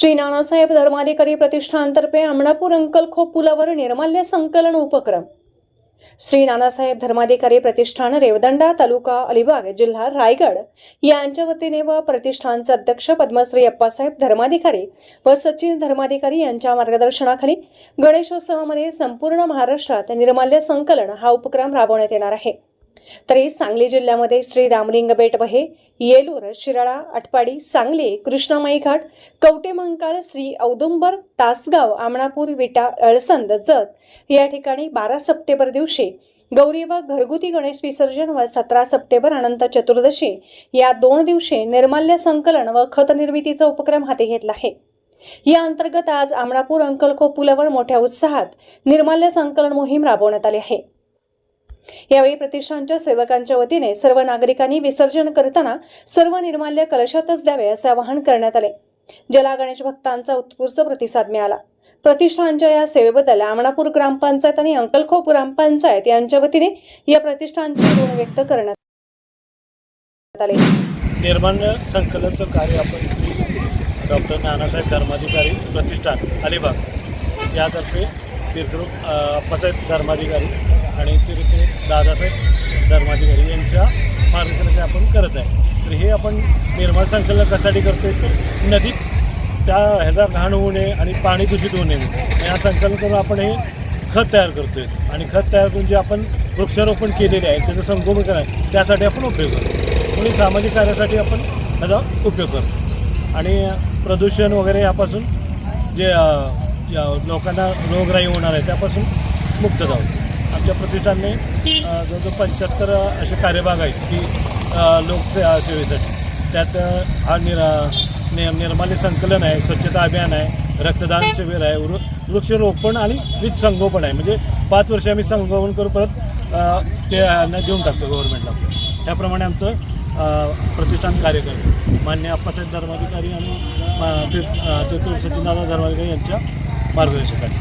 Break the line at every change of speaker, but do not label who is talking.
श्री नानासाहेब धर्माधिकारी प्रतिष्ठानतर्फे अमणापूर अंकलखो पुलावर निर्माल्य संकलन उपक्रम. श्री नानासाहेब धर्माधिकारी प्रतिष्ठान रेवदंडा तालुका अलिबाग जिल्हा रायगड यांच्या वतीने व प्रतिष्ठानचे अध्यक्ष पद्मश्री अप्पासाहेब धर्माधिकारी व सचिन धर्माधिकारी यांच्या मार्गदर्शनाखाली गणेशोत्सवामध्ये संपूर्ण महाराष्ट्रात निर्माल्य संकलन हा उपक्रम राबवण्यात येणार आहे. तरी सांगली जिल्ह्यामध्ये श्री रामलिंग बेट वहे येलूर शिराळा आटपाडी सांगली कृष्णामाई घाट कवटे महंकाळ श्री औदुंबर तासगाव आमणापूर विटा अळसंद जत या ठिकाणी बारा सप्टेंबर दिवशी गौरी व घरगुती गणेश विसर्जन व सतरा सप्टेंबर अनंत चतुर्दशी या दोन दिवशी निर्माल्य संकलन व खत निर्मितीचा उपक्रम हाती घेतला आहे. या अंतर्गत आज आमणापूर अंकलको पुलावर मोठ्या उत्साहात निर्माल्य संकलन मोहीम राबवण्यात आली आहे. यावेळी प्रतिष्ठानच्या सेवकांच्या वतीने सर्व नागरिकांनी विसर्जन करताना सर्व निर्माल्य कलशातच द्यावे असे आवाहन करण्यात आले. ज्याला गणेश भक्तांचा उत्स्फूर्त प्रतिसाद मिळाला. प्रतिष्ठानच्या या सेवेबद्दल आमणापूर ग्रामपंचायत आणि अंकलखोप ग्रामपंचायत यांच्या वतीने या प्रतिष्ठानचे ऋण व्यक्त करण्यात आले.
निर्माण संकलनचं कार्य आपण श्री डॉक्टर नानासाहेब धर्माधिकारी प्रतिष्ठान अलिबाग यातर्फे तीर्थरूप अप्पासाहेब धर्माधिकारी आणि तिथे दादासाहेब धर्माधिकारी यांच्या मार्गदर्शनाचे आपण करत आहे. तर हे आपण निर्माण संकलन कशासाठी करतो तर नदीत त्या ह्याचा घाण होऊ नये आणि पाणी दूषित होऊ नये या संकलन करून आपण हे खत तयार करतोय. आणि खत तयार करून जे आपण वृक्षारोपण केलेले आहे त्याचं संगोपन करायचं त्यासाठी आपण उपयोग करतो म्हणून सामाजिक कार्यासाठी आपण ह्याचा उपयोग करतो आणि प्रदूषण वगैरे यापासून जे या लोकांना रोगराई होणार आहे त्यापासून मुक्त जाऊ आमच्या प्रतिष्ठानने जवळजवळ पंच्याहत्तर असे कार्यभाग आहेत की अ, लोकसे सेवेसाठी. त्यात हा निरा नि निर्माल्य संकलन आहे स्वच्छता अभियान आहे रक्तदान शिबिर आहे वृ वृक्षरोपण आणि वीज संगोपन आहे. म्हणजे पाच वर्ष आम्ही संगोपन करू परत ते देऊन टाकतो गव्हर्नमेंटला त्याप्रमाणे आमचं प्रतिष्ठान कार्य करतो मान्य अप्पासाहेब धर्माधिकारी आणि अ, ते सचिनदादा धर्माधिकारी यांच्या मार्गदर्शकाने